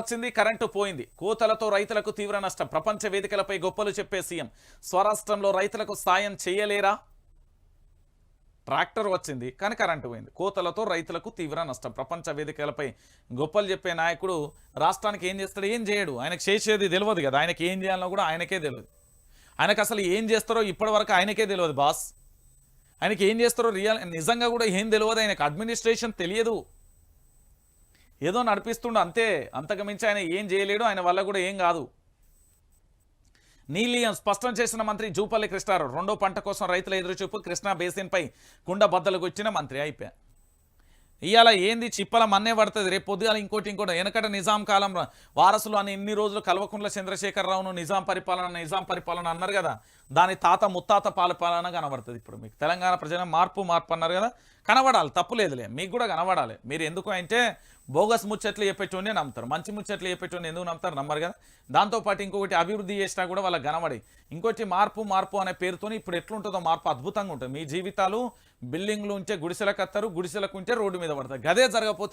వచ్చింది కరెంటు పోయింది. కోతలతో రైతులకు తీవ్ర నష్టం. ప్రపంచ వేదికలపై గొప్పలు చెప్పే సీఎం. స్వరాష్ట్రంలో రైతులకు సాయం చేయలేరా? ట్రాక్టర్ వచ్చింది కానీ కరెంటు పోయింది. కోతలతో రైతులకు తీవ్ర నష్టం. ప్రపంచ వేదికలపై గొప్పలు చెప్పే నాయకుడు రాష్ట్రానికి ఏం చేస్తాడు ఏం చేయడు. ఆయనకు చేసేది తెలియదు కదా. ఆయనకి ఏం చేయాలనో కూడా ఆయనకే తెలియదు. ఆయనకు అసలు ఏం చేస్తారో ఇప్పటివరకు ఆయనకే తెలియదు బాస్. ఆయనకి ఏం చేస్తారో రియల్ నిజంగా కూడా ఏం తెలియదు. ఆయనకు అడ్మినిస్ట్రేషన్ తెలియదు. ఏదో నడిపిస్తుండు అంతే. అంతకు మించి ఆయన ఏం చేయలేడు ఆయన వల్ల కూడా ఏం కాదు. నీలియం స్పష్టం చేసిన మంత్రి జూపల్లి కృష్ణారావు రెండో పంట కోసం రైతుల ఎదురుచూపు కృష్ణా బేసిన్పై కుండ బద్దలకు వచ్చిన మంత్రి అయిపోయా. ఇవాళ ఏంది చిప్పల మన్నే పడుతుంది? రేపు పొద్దుగాల ఇంకోటి ఇంకోటి. వెనకట నిజాం కాలం వారసులు అని ఇన్ని రోజులు కల్వకుంట్ల చంద్రశేఖరరావును నిజాం పరిపాలన నిజాం పరిపాలన అన్నారు కదా. దాని తాత ముత్తాత పాలపాలన కనబడుతుంది ఇప్పుడు మీకు. తెలంగాణ ప్రజల మార్పు మార్పు అన్నారు కదా. కనబడాలి తప్పులేదులే మీకు కూడా కనబడాలి. మీరు ఎందుకు అంటే బోగస్ ముచ్చట్లు చెప్పేటోనే నమ్ముతారు. మంచి ముచ్చట్లు చెప్పేటోని ఎందుకు నమ్ముతారు? నమ్మరు కదా. దాంతోపాటు ఇంకొకటి అభివృద్ధి చేసినా కూడా వాళ్ళకి కనబడి ఇంకోటి మార్పు మార్పు అనే పేరుతోని ఇప్పుడు ఎట్లుంటుందో మార్పు అద్భుతంగా ఉంటుంది. మీ జీవితాలు బిల్డింగ్లు ఉంటే గుడిసెలకు వస్తారు గుడిసెలకు ఉంటే రోడ్డు మీద పడతారు గదే జరగపోతే